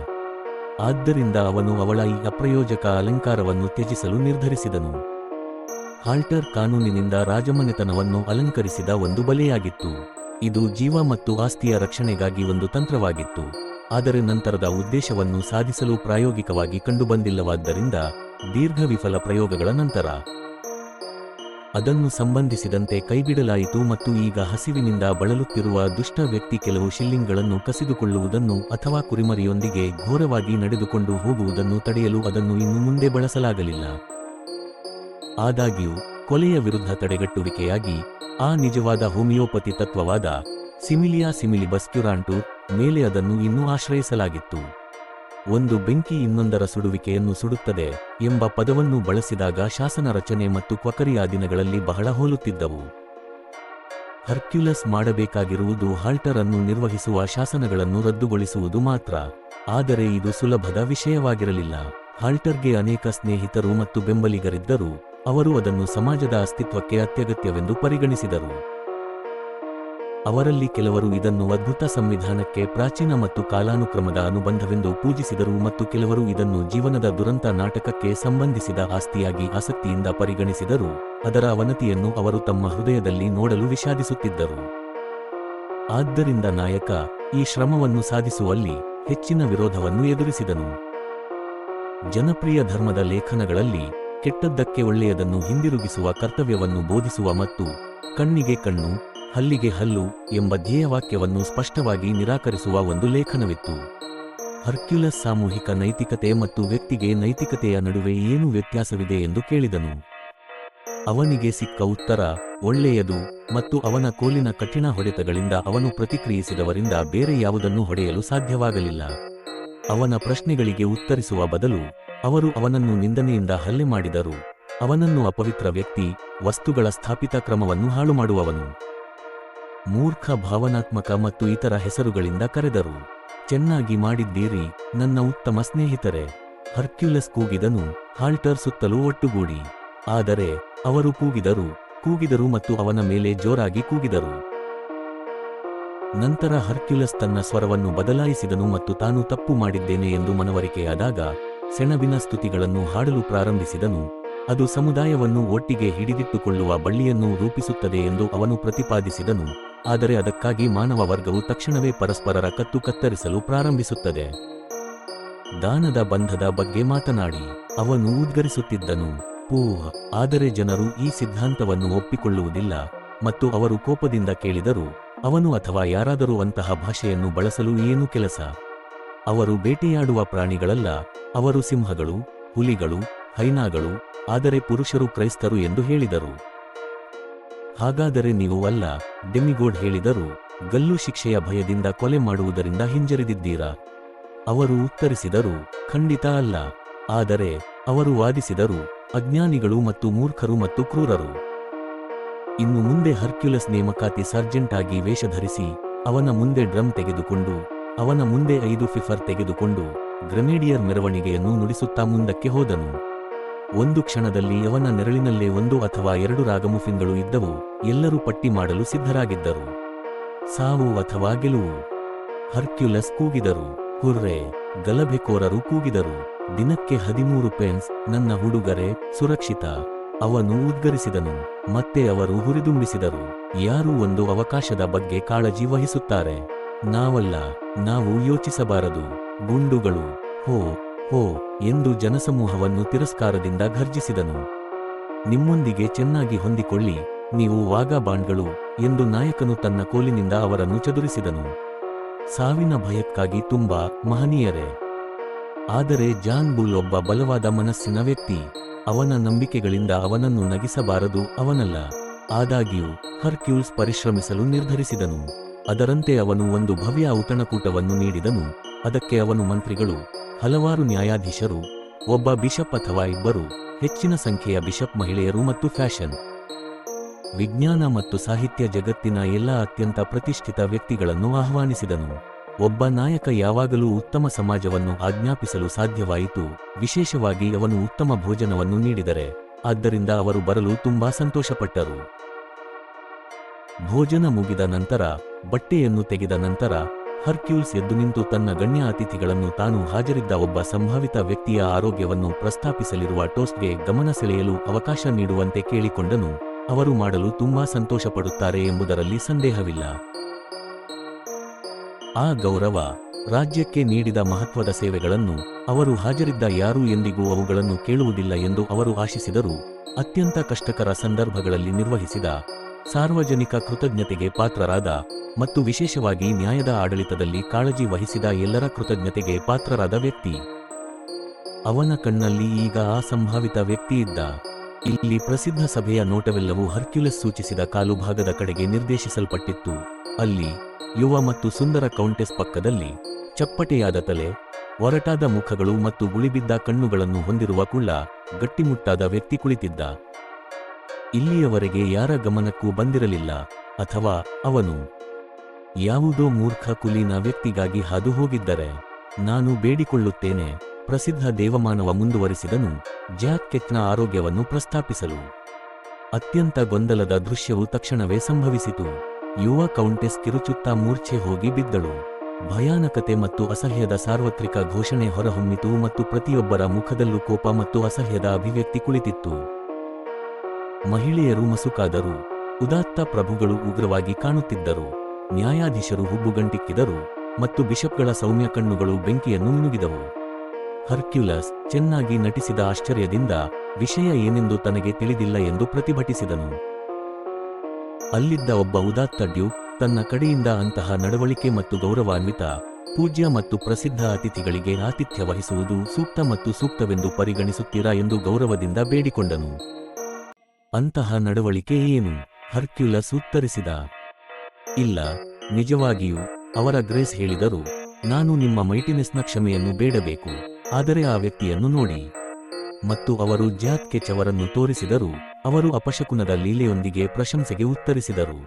ಆದ್ದರಿಂದ ಅವನು ಅವಳ ಈ ಅಪ್ರಯೋಜಕ ಅಲಂಕಾರವನ್ನು ತ್ಯಜಿಸಲು ನಿರ್ಧರಿಸಿದನು. ಹಾಲ್ಟರ್ ಕಾನೂನಿನಿಂದ ರಾಜಮನೆತನವನ್ನು ಅಲಂಕರಿಸಿದ ಒಂದು ಬಲೆಯಾಗಿತ್ತು. ಇದು ಜೀವ ಮತ್ತು ಆಸ್ತಿಯ ರಕ್ಷಣೆಗಾಗಿ ಒಂದು ತಂತ್ರವಾಗಿತ್ತು. ಆದರೆ ನಂತರದ ಉದ್ದೇಶವನ್ನು ಸಾಧಿಸಲು ಪ್ರಾಯೋಗಿಕವಾಗಿ ಕಂಡುಬಂದಿಲ್ಲವಾದ್ದರಿಂದ ದೀರ್ಘ ವಿಫಲ ಪ್ರಯೋಗಗಳ ನಂತರ. ಅದನ್ನು ಸಂಬಂಧಿಸಿದಂತೆ ಕೈಬಿಡಲಾಯಿತು ಮತ್ತು ಈಗ ಹಸಿವಿನಿಂದ ಬಳಲುತ್ತಿರುವ ದುಷ್ಟ ವ್ಯಕ್ತಿ ಕೆಲವು ಶಿಲ್ಲಿಂಗ್ಗಳನ್ನು ಕಸಿದುಕೊಳ್ಳುವುದನ್ನು ಅಥವಾ ಕುರಿಮರಿಯೊಂದಿಗೆ ಘೋರವಾಗಿ ನಡೆದುಕೊಂಡು ಹೋಗುವುದನ್ನು ತಡೆಯಲು ಅದನ್ನು ಇನ್ನು ಮುಂದೆ ಬಳಸಲಾಗಲಿಲ್ಲ. ಆದಾಗ್ಯೂ, ಕೊಲೆಯ ವಿರುದ್ಧ ತಡೆಗಟ್ಟುವಿಕೆಯಾಗಿ, ಆ ನಿಜವಾದ ಹೋಮಿಯೋಪತಿ ತತ್ವವಾದ ಸಿಮಿಲಿಯಾ ಸಿಮಿಲಿಬಸ್ ಕ್ಯುರಾಂಟು ಮೇಲೆ ಅದನ್ನು ಇನ್ನೂ ಆಶ್ರಯಿಸಲಾಗಿತ್ತು. ಒಂದು ಬೆಂಕಿ ಇನ್ನೊಂದರ ಸುಡುವಿಕೆಯನ್ನು ಸುಡುತ್ತದೆ ಎಂಬ ಪದವನ್ನು ಬಳಸಿದಾಗ ಶಾಸನ ರಚನೆ ಮತ್ತು ಕ್ವಕರಿಯ ದಿನಗಳಲ್ಲಿ ಬಹಳ ಹೋಲುತ್ತಿದ್ದವು. ಹರ್ಕ್ಯುಲಸ್ ಮಾಡಬೇಕಾಗಿರುವುದು ಹಾಲ್ಟರ್ ಅನ್ನು ನಿರ್ವಹಿಸುವ ಶಾಸನಗಳನ್ನು ರದ್ದುಗೊಳಿಸುವುದು ಮಾತ್ರ, ಆದರೆ ಇದು ಸುಲಭದ ವಿಷಯವಾಗಿರಲಿಲ್ಲ. ಹಾಲ್ಟರ್ಗೆ ಅನೇಕ ಸ್ನೇಹಿತರು ಮತ್ತು ಬೆಂಬಲಿಗರಿದ್ದರು. ಅವರು ಅದನ್ನು ಸಮಾಜದ ಅಸ್ತಿತ್ವಕ್ಕೆ ಅತ್ಯಗತ್ಯವೆಂದು ಪರಿಗಣಿಸಿದರು. ಅವರಲ್ಲಿ ಕೆಲವರು ಇದನ್ನು ಅದ್ಭುತ ಸಂವಿಧಾನಕ್ಕೆ ಪ್ರಾಚೀನ ಮತ್ತು ಕಾಲಾನುಕ್ರಮದ ಅನುಬಂಧವೆಂದು ಪೂಜಿಸಿದರು ಮತ್ತು ಕೆಲವರು ಇದನ್ನು ಜೀವನದ ದುರಂತ ನಾಟಕಕ್ಕೆ ಸಂಬಂಧಿಸಿದ ಆಸ್ತಿಯಾಗಿ ಆಸಕ್ತಿಯಿಂದ ಪರಿಗಣಿಸಿದರು, ಅದರ ಅವನತಿಯನ್ನು ಅವರು ತಮ್ಮ ಹೃದಯದಲ್ಲಿ ನೋಡಲು ವಿಷಾದಿಸುತ್ತಿದ್ದರು. ಆದ್ದರಿಂದ ನಾಯಕ ಈ ಶ್ರಮವನ್ನು ಸಾಧಿಸುವಲ್ಲಿ ಹೆಚ್ಚಿನ ವಿರೋಧವನ್ನು ಎದುರಿಸಿದನು. ಜನಪ್ರಿಯ ಧರ್ಮದ ಲೇಖನಗಳಲ್ಲಿ ಕೆಟ್ಟದ್ದಕ್ಕೆ ಒಳ್ಳೆಯದನ್ನು ಹಿಂದಿರುಗಿಸುವ ಕರ್ತವ್ಯವನ್ನು ಬೋಧಿಸುವ ಮತ್ತು ಕಣ್ಣಿಗೆ ಕಣ್ಣು, ಹಲ್ಲಿಗೆ ಹಲ್ಲು ಎಂಬ ಧ್ಯೇಯವಾಕ್ಯವನ್ನು ಸ್ಪಷ್ಟವಾಗಿ ನಿರಾಕರಿಸುವ ಒಂದು ಲೇಖನವಿತ್ತು. ಹರ್ಕ್ಯುಲಸ್ ಸಾಮೂಹಿಕ ನೈತಿಕತೆ ಮತ್ತು ವ್ಯಕ್ತಿಗೆ ನೈತಿಕತೆಯ ನಡುವೆ ಏನು ವ್ಯತ್ಯಾಸವಿದೆ ಎಂದು ಕೇಳಿದನು. ಅವನಿಗೆ ಸಿಕ್ಕ ಉತ್ತರ, ಒಳ್ಳೆಯದು ಮತ್ತು ಅವನ ಕೋಲಿನ ಕಠಿಣ ಹೊಡೆತಗಳಿಂದ ಅವನು ಪ್ರತಿಕ್ರಿಯಿಸಿದವರಿಂದ ಬೇರೆ ಯಾವುದನ್ನು ಹೊಡೆಯಲು ಸಾಧ್ಯವಾಗಲಿಲ್ಲ. ಅವನ ಪ್ರಶ್ನೆಗಳಿಗೆ ಉತ್ತರಿಸುವ ಬದಲು ಅವರು ಅವನನ್ನು ನಿಂದನೆಯಿಂದ ಹಲ್ಲೆ ಮಾಡಿದರು. ಅವನನ್ನು ಅಪವಿತ್ರ ವ್ಯಕ್ತಿ, ವಸ್ತುಗಳ ಸ್ಥಾಪಿತ ಕ್ರಮವನ್ನು ಹಾಳು ಮಾಡುವವನು ಮೂರ್ಖ, ಭಾವನಾತ್ಮಕ ಮತ್ತು ಇತರ ಹೆಸರುಗಳಿಂದ ಕರೆದರು. ಚೆನ್ನಾಗಿ ಮಾಡಿದ್ದೀರಿ, ನನ್ನ ಉತ್ತಮ ಸ್ನೇಹಿತರೆ. ಹರ್ಕ್ಯುಲಸ್ ಕೂಗಿದನು, ಹಾಲ್ಟರ್ ಸುತ್ತಲೂ ಒಟ್ಟುಗೂಡಿ. ಆದರೆ, ಅವರು ಕೂಗಿದರು ಕೂಗಿದರು ಮತ್ತು ಅವನ ಮೇಲೆ ಜೋರಾಗಿ ಕೂಗಿದರು. ನಂತರ ಹರ್ಕ್ಯುಲಸ್ ತನ್ನ ಸ್ವರವನ್ನು ಬದಲಾಯಿಸಿದನು ಮತ್ತು ತಾನು ತಪ್ಪು ಮಾಡಿದ್ದೇನೆ ಎಂದು ಮನವರಿಕೆಯಾದಾಗ ಸೆಣಬಿನ ಸ್ತುತಿಗಳನ್ನು ಹಾಡಲು ಪ್ರಾರಂಭಿಸಿದನು. ಅದು ಸಮುದಾಯವನ್ನು ಒಟ್ಟಿಗೆ ಹಿಡಿದಿಟ್ಟುಕೊಳ್ಳುವ ಬಳ್ಳಿಯನ್ನು ರೂಪಿಸುತ್ತದೆ ಎಂದು ಅವನು ಪ್ರತಿಪಾದಿಸಿದನು. ಆದರೆ ಅದಕ್ಕಾಗಿ ಮಾನವ ವರ್ಗವು ತಕ್ಷಣವೇ ಪರಸ್ಪರರ ಕತ್ತು ಕತ್ತರಿಸಲು ಪ್ರಾರಂಭಿಸುತ್ತದೆ. ದಾನದ ಬಂಧದ ಬಗ್ಗೆ ಮಾತನಾಡಿ, ಅವನು ಉದ್ಗರಿಸುತ್ತಿದ್ದನು. ಪೂಹ್ ಆದರೆ ಜನರು ಈ ಸಿದ್ಧಾಂತವನ್ನು ಒಪ್ಪಿಕೊಳ್ಳುವುದಿಲ್ಲ ಮತ್ತು ಅವರು ಕೋಪದಿಂದ ಕೇಳಿದರು, ಅವನು ಅಥವಾ ಯಾರಾದರೂ ಅಂತಹ ಭಾಷೆಯನ್ನು ಬಳಸಲು ಏನು ಕೆಲಸ? ಅವರು ಬೇಟೆಯಾಡುವ ಪ್ರಾಣಿಗಳಲ್ಲ, ಅವರು ಸಿಂಹಗಳು, ಹುಲಿಗಳು, ಹೈನಾಗಳು, ಆದರೆ ಪುರುಷರು ಕ್ರೈಸ್ತರು ಎಂದು ಹೇಳಿದರು. ಹಾಗಾದರೆ ನೀವು ಅಲ್ಲ, ಡೆಮಿಗೋಡ್ ಹೇಳಿದರು, ಗಲ್ಲು ಶಿಕ್ಷೆಯ ಭಯದಿಂದ ಕೊಲೆ ಮಾಡುವುದರಿಂದ ಹಿಂಜರಿದಿದ್ದೀರಾ? ಅವರು ಉತ್ತರಿಸಿದರು, ಖಂಡಿತ ಅಲ್ಲ, ಆದರೆ ಅವರು ವಾದಿಸಿದರು, ಅಜ್ಞಾನಿಗಳು ಮತ್ತು ಮೂರ್ಖರು ಮತ್ತು ಕ್ರೂರರು. ಇನ್ನು ಮುಂದೆ ಹರ್ಕ್ಯುಲಸ್ ನೇಮಕಾತಿ ಸರ್ಜೆಂಟ್ ಆಗಿ ವೇಷಧರಿಸಿ ಅವನ ಮುಂದೆ ಡ್ರಮ್ ತೆಗೆದುಕೊಂಡು ಅವನ ಮುಂದೆ ಐದು ಫಿಫರ್ ತೆಗೆದುಕೊಂಡು ಗ್ರೆನೇಡಿಯರ್ ಮೆರವಣಿಗೆಯನ್ನು ನುಡಿಸುತ್ತಾ ಮುಂದಕ್ಕೆ ಹೋದನು. ಒಂದು ಕ್ಷಣದಲ್ಲಿ ಅವನ ನೆರಳಿನಲ್ಲೇ ಒಂದು ಅಥವಾ ಎರಡು ರಾಗಮುಫಿನ್ಗಳು ಇದ್ದವು, ಎಲ್ಲರೂ ಪಟ್ಟಿ ಮಾಡಲು ಸಿದ್ಧರಾಗಿದ್ದರು. ಸಾವು ಅಥವಾ ಗೆಲುವು. ಹರ್ಕ್ಯುಲಸ್ ಕೂಗಿದರು, ಹುರ್ರೆ, ಗಲಭೆಕೋರರು ಕೂಗಿದರು. ದಿನಕ್ಕೆ ಹದಿಮೂರು ಪೆನ್ಸ್, ನನ್ನ ಹುಡುಗರೆ ಸುರಕ್ಷಿತ. ಅವನು ಉದ್ಗರಿಸಿದನು, ಮತ್ತೆ ಅವರು ಹುರಿದುಂಬಿಸಿದರು. ಯಾರೂ ಒಂದು ಅವಕಾಶದ ಬಗ್ಗೆ ಕಾಳಜಿ ವಹಿಸುತ್ತಾರೆ? ನಾವಲ್ಲ, ನಾವು ಯೋಚಿಸಬಾರದು. ಗುಂಡುಗಳು, ಹೋ ಹೋ ಎಂದು ಜನಸಮೂಹವನ್ನು ತಿರಸ್ಕಾರದಿಂದ ಘರ್ಜಿಸಿದನು. ನಿಮ್ಮೊಂದಿಗೆ ಚೆನ್ನಾಗಿ ಹೊಂದಿಕೊಳ್ಳಿ, ನೀವು ವಾಗಾಬಾಂಡ್ಗಳು ಎಂದು ನಾಯಕನು ತನ್ನ ಕೋಲಿನಿಂದ ಅವರನ್ನು ಚದುರಿಸಿದನು. ಸಾವಿನ ಭಯಕ್ಕಾಗಿ ತುಂಬಾ ಮಹನೀಯರೇ. ಆದರೆ ಜಾನ್ ಬುಲ್ ಒಬ್ಬ ಬಲವಾದ ಮನಸ್ಸಿನ ವ್ಯಕ್ತಿ. ಅವನ ನಂಬಿಕೆಗಳಿಂದ ಅವನನ್ನು ನಗಿಸಬಾರದು ಅವನಲ್ಲ. ಆದಾಗ್ಯೂ, ಹರ್ಕ್ಯೂಲ್ಸ್ ಪರಿಶ್ರಮಿಸಲು ನಿರ್ಧರಿಸಿದನು. ಅದರಂತೆ ಅವನು ಒಂದು ಭವ್ಯ ಔತಣಕೂಟವನ್ನು ನೀಡಿದನು. ಅದಕ್ಕೆ ಅವನು ಮಂತ್ರಿಗಳು, ಹಲವಾರು ನ್ಯಾಯಾಧೀಶರು, ಒಬ್ಬ ಬಿಷಪ್ ಅಥವಾ ಇಬ್ಬರು, ಹೆಚ್ಚಿನ ಸಂಖ್ಯೆಯ ಬಿಷಪ್ ಮಹಿಳೆಯರು ಮತ್ತು ಫ್ಯಾಷನ್. ವಿಜ್ಞಾನ ಮತ್ತು ಸಾಹಿತ್ಯ ಜಗತ್ತಿನ ಎಲ್ಲ ಅತ್ಯಂತ ಪ್ರತಿಷ್ಠಿತ ವ್ಯಕ್ತಿಗಳನ್ನು ಆಹ್ವಾನಿಸಿದನು. ಒಬ್ಬ ನಾಯಕ ಯಾವಾಗಲೂ ಉತ್ತಮ ಸಮಾಜವನ್ನು ಆಜ್ಞಾಪಿಸಲು ಸಾಧ್ಯವಾಯಿತು. ವಿಶೇಷವಾಗಿ ಅವನು ಉತ್ತಮ ಭೋಜನವನ್ನು ನೀಡಿದರೆ, ಆದ್ದರಿಂದ ಅವರು ಬರಲು ತುಂಬಾ ಸಂತೋಷಪಟ್ಟರು. ಭೋಜನ ಮುಗಿದ ನಂತರ, ಬಟ್ಟೆಯನ್ನು ತೆಗೆದ ನಂತರ, ಹರ್ಕ್ಯೂಲ್ಸ್ ಎದ್ದು ನಿಂತು ತನ್ನ ಗಣ್ಯ ಅತಿಥಿಗಳನ್ನು ತಾನು ಹಾಜರಿದ್ದ ಒಬ್ಬ ಸಂಭಾವಿತ ವ್ಯಕ್ತಿಯ ಆರೋಗ್ಯವನ್ನು ಪ್ರಸ್ತಾಪಿಸಲಿರುವ ಟೋಸ್ಟ್ಗೆ ಗಮನ ಸೆಳೆಯಲು ಅವಕಾಶ ನೀಡುವಂತೆ ಕೇಳಿಕೊಂಡನು. ಅವರು ಮಾಡಲು ತುಂಬಾ ಸಂತೋಷಪಡುತ್ತಾರೆ ಎಂಬುದರಲ್ಲಿ ಸಂದೇಹವಿಲ್ಲ. ಆ ಗೌರವ, ರಾಜ್ಯಕ್ಕೆ ನೀಡಿದ ಮಹತ್ವದ ಸೇವೆಗಳನ್ನು ಅವರು ಹಾಜರಿದ್ದ ಯಾರೂ ಎಂದಿಗೂ ಅವುಗಳನ್ನು ಕೇಳುವುದಿಲ್ಲ ಎಂದು ಅವರು ಆಶಿಸಿದರು. ಅತ್ಯಂತ ಕಷ್ಟಕರ ಸಂದರ್ಭಗಳಲ್ಲಿ ನಿರ್ವಹಿಸಿದ ಸಾರ್ವಜನಿಕ ಕೃತಜ್ಞತೆಗೆ ಪಾತ್ರರಾದ ಮತ್ತು ವಿಶೇಷವಾಗಿ ನ್ಯಾಯದ ಆಡಳಿತದಲ್ಲಿ ಕಾಳಜಿ ವಹಿಸಿದ ಎಲ್ಲರ ಕೃತಜ್ಞತೆಗೆ ಪಾತ್ರರಾದ ವ್ಯಕ್ತಿ. ಅವನ ಕಣ್ಣಲ್ಲಿ ಈಗ ಆ ಸಂಭಾವಿತ ವ್ಯಕ್ತಿಯಿದ್ದ ಇಲ್ಲಿ ಪ್ರಸಿದ್ಧ ಸಭೆಯ ನೋಟವೆಲ್ಲವೂ ಹರ್ಕ್ಯುಲಸ್ ಸೂಚಿಸಿದ ಕಾಲು ಭಾಗದ ಕಡೆಗೆ ನಿರ್ದೇಶಿಸಲ್ಪಟ್ಟಿತ್ತು. ಅಲ್ಲಿ ಯುವ ಮತ್ತು ಸುಂದರ ಕೌಂಟೆಸ್ ಪಕ್ಕದಲ್ಲಿ ಚಪ್ಪಟೆಯಾದ ತಲೆ, ಒರಟಾದ ಮುಖಗಳು ಮತ್ತು ಗುಳಿಬಿದ್ದ ಕಣ್ಣುಗಳನ್ನು ಹೊಂದಿರುವ ಕುಳ್ಳ, ಗಟ್ಟಿಮುಟ್ಟಾದ ವ್ಯಕ್ತಿ ಕುಳಿತಿದ್ದ. ಇಲ್ಲಿಯವರೆಗೆ ಯಾರ ಗಮನಕ್ಕೂ ಬಂದಿರಲಿಲ್ಲ, ಅಥವಾ ಅವನು ಯಾವುದೋ ಮೂರ್ಖ ಕುಲೀನ ವ್ಯಕ್ತಿಗಾಗಿ ಹಾದು ಹೋಗಿದ್ದರೆ ನಾನು ಬೇಡಿಕೊಳ್ಳುತ್ತೇನೆ, ಪ್ರಸಿದ್ಧ ದೇವಮಾನವ ಮುಂದುವರಿಸಿದನು ಜ್ಯಾಕ್ ಕೆತ್ನ ಆರೋಗ್ಯವನ್ನು ಪ್ರಸ್ತಾಪಿಸಲು. ಅತ್ಯಂತ ಗೊಂದಲದ ದೃಶ್ಯವು ತಕ್ಷಣವೇ ಸಂಭವಿಸಿತು. ಯುವ ಕೌಂಟೆಸ್ ಕಿರುಚುತ್ತಾ ಮೂರ್ಛೆ ಹೋಗಿ ಬಿದ್ದಳು. ಭಯಾನಕತೆ ಮತ್ತು ಅಸಹ್ಯದ ಸಾರ್ವತ್ರಿಕ ಘೋಷಣೆ ಹೊರಹೊಮ್ಮಿತು ಮತ್ತು ಪ್ರತಿಯೊಬ್ಬರ ಮುಖದಲ್ಲೂ ಕೋಪ ಮತ್ತು ಅಸಹ್ಯದ ಅಭಿವ್ಯಕ್ತಿ ಕುಳಿತಿತ್ತು. ಮಹಿಳೆಯರು ಮಸುಕಾದರು ಉದಾತ್ತ ಪ್ರಭುಗಳು ಉಗ್ರವಾಗಿ ಕಾಣುತ್ತಿದ್ದರು. ನ್ಯಾಯಾಧೀಶರು ಹುಬ್ಬುಗಂಟಿಕ್ಕಿದರು ಮತ್ತು ಬಿಷಪ್ಗಳ ಸೌಮ್ಯ ಕಣ್ಣುಗಳು ಬೆಂಕಿಯನ್ನು ಮಿನುಗಿದವು ಹರ್ಕ್ಯುಲಸ್ ಚೆನ್ನಾಗಿ ನಟಿಸಿದ ಆಶ್ಚರ್ಯದಿಂದ ವಿಷಯ ಏನೆಂದು ತನಗೆ ತಿಳಿದಿಲ್ಲ ಎಂದು ಪ್ರತಿಭಟಿಸಿದನು. ಅಲ್ಲಿದ್ದ ಒಬ್ಬ ಉದಾತ್ತ ಡ್ಯೂಕ್ ತನ್ನ ಕಡೆಯಿಂದ ಅಂತಹ ನಡವಳಿಕೆ ಮತ್ತು ಗೌರವಾನ್ವಿತ, ಪೂಜ್ಯ ಮತ್ತು ಪ್ರಸಿದ್ಧ ಅತಿಥಿಗಳಿಗೆ ಆತಿಥ್ಯ ವಹಿಸುವುದು ಸೂಕ್ತ ಮತ್ತು ಸೂಕ್ತವೆಂದು ಪರಿಗಣಿಸುತ್ತೀರಾ ಎಂದು ಗೌರವದಿಂದ ಬೇಡಿಕೊಂಡನು. ಅಂತಹ ನಡವಳಿಕೆ ಏನು? ಹರ್ಕ್ಯುಲಸ್ ಉತ್ತರಿಸಿದ. ಇಲ್ಲ, ನಿಜವಾಗಿಯೂ, ಅವರ ಗ್ರೇಸ್ ಹೇಳಿದರು, ನಾನು ನಿಮ್ಮ ಮೈಟಿನೆಸ್ನ ಕ್ಷಮೆಯನ್ನು ಬೇಡಬೇಕು, ಆದರೆ ಆ ವ್ಯಕ್ತಿಯನ್ನು ನೋಡಿ. ಮತ್ತು ಅವರು ಜಾತ್ ಕೆಚ್ ಅವರನ್ನು ತೋರಿಸಿದರು, ಅವರು ಅಪಶಕುನದ ಲೀಲೆಯೊಂದಿಗೆ ಪ್ರಶಂಸೆಗೆ ಉತ್ತರಿಸಿದರು.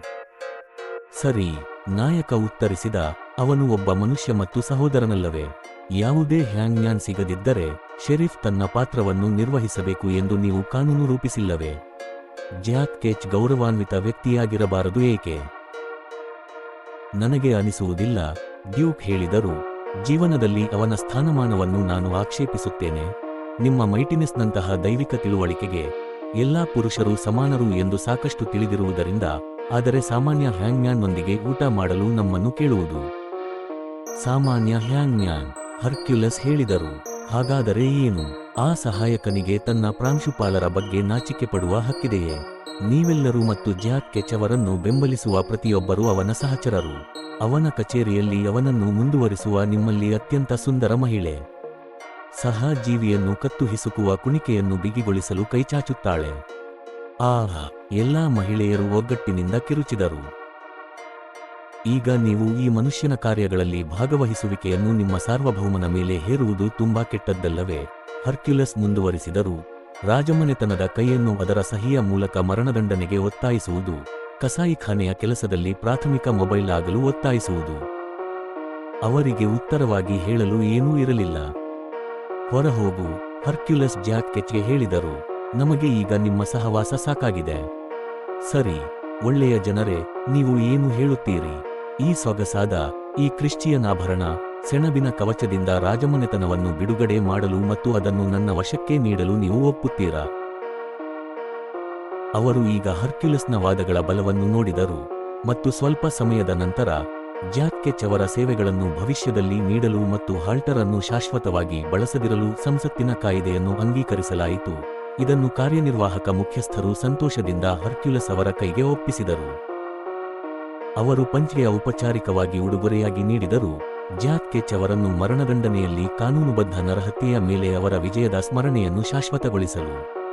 ಸರಿ, ನಾಯಕ ಉತ್ತರಿಸಿದ, ಅವನು ಒಬ್ಬ ಮನುಷ್ಯ ಮತ್ತು ಸಹೋದರನಲ್ಲವೇ? ಯಾವುದೇ ಹ್ಯಾಂಗ್ಮ್ಯಾನ್ ಸಿಗದಿದ್ದರೆ, ಶೆರೀಫ್ ತನ್ನ ಪಾತ್ರವನ್ನು ನಿರ್ವಹಿಸಬೇಕು ಎಂದು ನೀವು ಕಾನೂನು ರೂಪಿಸಿಲ್ಲವೇ? ಜ್ಯಾಕ್ ಕೆಚ್ ಗೌರವಾನ್ವಿತ ವ್ಯಕ್ತಿಯಾಗಿರಬಾರದು ಏಕೆ? ನನಗೆ ಅನಿಸುವುದಿಲ್ಲ, ಡ್ಯೂಕ್ ಹೇಳಿದರು. ಜೀವನದಲ್ಲಿ ಅವನ ಸ್ಥಾನಮಾನವನ್ನು ನಾನು ಆಕ್ಷೇಪಿಸುತ್ತೇನೆ. ನಿಮ್ಮ ಮೈಟಿನೆಸ್ನಂತಹ ದೈವಿಕ ತಿಳುವಳಿಕೆಗೆ ಎಲ್ಲಾ ಪುರುಷರು ಸಮಾನರು ಎಂದು ಸಾಕಷ್ಟು ತಿಳಿದಿರುವುದರಿಂದ, ಆದರೆ ಸಾಮಾನ್ಯ ಹ್ಯಾಂಗ್ಮ್ಯಾನ್ನೊಂದಿಗೆ ಊಟ ಮಾಡಲು ನಮ್ಮನ್ನು ಕೇಳುವುದು. ಸಾಮಾನ್ಯ ಹ್ಯಾಂಗ್ಮ್ಯಾನ್ ಹರ್ಕ್ಯುಲಸ್ ಹೇಳಿದರು. ಹಾಗಾದರೆ ಏನು? ಆ ಸಹಾಯಕನಿಗೆ ತನ್ನ ಪ್ರಾಂಶುಪಾಲರ ಬಗ್ಗೆ ನಾಚಿಕೆ ಪಡುವ ಹಕ್ಕಿದೆಯೇ? ನೀವೆಲ್ಲರೂ ಮತ್ತು ಜ್ಯಾಕ್ ಕೆಚವರನ್ನು ಬೆಂಬಲಿಸುವ ಪ್ರತಿಯೊಬ್ಬರೂ ಅವನ ಸಹಚರರು. ಅವನ ಕಚೇರಿಯಲ್ಲಿ ಅವನನ್ನು ಮುಂದುವರಿಸುವ ನಿಮ್ಮಲ್ಲಿ ಅತ್ಯಂತ ಸುಂದರ ಮಹಿಳೆ. ಸಹ ಜೀವಿಯನ್ನು ಕತ್ತು ಕುಣಿಕೆಯನ್ನು ಬಿಗಿಗೊಳಿಸಲು ಕೈಚಾಚುತ್ತಾಳೆ. ಆಹ, ಎಲ್ಲಾ ಮಹಿಳೆಯರು ಒಗ್ಗಟ್ಟಿನಿಂದ ಕಿರುಚಿದರು. ಈಗ ನೀವು ಈ ಮನುಷ್ಯನ ಕಾರ್ಯಗಳಲ್ಲಿ ಭಾಗವಹಿಸುವಿಕೆಯನ್ನು ನಿಮ್ಮ ಸಾರ್ವಭೌಮನ ಮೇಲೆ ಹೇರುವುದು ತುಂಬಾ ಕೆಟ್ಟದ್ದಲ್ಲವೇ? ಹರ್ಕ್ಯುಲಸ್ ಮುಂದುವರಿಸಿದರು. ರಾಜಮನೆತನದ ಕೈಯನ್ನು ಅದರ ಸಹಿಯ ಮೂಲಕ ಮರಣದಂಡನೆಗೆ ಒತ್ತಾಯಿಸುವುದು ಕಸಾಯಿಖಾನೆಯ ಕೆಲಸದಲ್ಲಿ ಪ್ರಾಥಮಿಕ ಮೊಬೈಲ್ ಆಗಲು ಒತ್ತಾಯಿಸುವುದು. ಅವರಿಗೆ ಉತ್ತರವಾಗಿ ಹೇಳಲು ಏನೂ ಇರಲಿಲ್ಲ. ಹೊರಹೋಗು, ಹರ್ಕ್ಯುಲಸ್ ಜಾಕ್ ಕೆಚ್ಗೆ ಹೇಳಿದರು. ನಮಗೆ ಈಗ ನಿಮ್ಮ ಸಹವಾಸ ಸಾಕಾಗಿದೆ. ಸರಿ, ಒಳ್ಳೆಯ ಜನರೇ, ನೀವು ಏನು ಹೇಳುತ್ತೀರಿ? ಈ ಸೊಗಸಾದ, ಈ ಕ್ರಿಶ್ಚಿಯನ್ ಆಭರಣ ಸೆಣಬಿನ ಕವಚದಿಂದ ರಾಜಮನೆತನವನ್ನು ಬಿಡುಗಡೆ ಮಾಡಲು ಮತ್ತು ಅದನ್ನು ನನ್ನ ವಶಕ್ಕೆ ನೀಡಲು ನೀವು ಒಪ್ಪುತ್ತೀರಾ? ಅವರು ಈಗ ಹರ್ಕ್ಯುಲಸ್ನ ವಾದಗಳ ಬಲವನ್ನು ನೋಡಿದರು ಮತ್ತು ಸ್ವಲ್ಪ ಸಮಯದ ನಂತರ ಜಾಕ್ ಅವರ ಸೇವೆಗಳನ್ನು ಭವಿಷ್ಯದಲ್ಲಿ ನೀಡಲು ಮತ್ತು ಹಾಲ್ಟರ್ ಅನ್ನು ಶಾಶ್ವತವಾಗಿ ಬಳಸದಿರಲು ಸಂಸತ್ತಿನ ಕಾಯಿದೆಯನ್ನು ಅಂಗೀಕರಿಸಲಾಯಿತು. ಇದನ್ನು ಕಾರ್ಯನಿರ್ವಾಹಕ ಮುಖ್ಯಸ್ಥರು ಸಂತೋಷದಿಂದ ಹರ್ಕ್ಯುಲಸ್ ಅವರ ಕೈಗೆ ಒಪ್ಪಿಸಿದರು. ಅವರು ಪಂಚೆಯ ಔಪಚಾರಿಕವಾಗಿ ಉಡುಗೊರೆಯಾಗಿ ನೀಡಿದರು, ಜಾಕ್ ಕೆಚ್ ಅವರನ್ನು ಮರಣದಂಡನೆಯಲ್ಲಿ ಕಾನೂನುಬದ್ಧ ನರಹತ್ಯೆಯ ಮೇಲೆ ಅವರ ವಿಜಯದ ಸ್ಮರಣೆಯನ್ನು ಶಾಶ್ವತಗೊಳಿಸಲು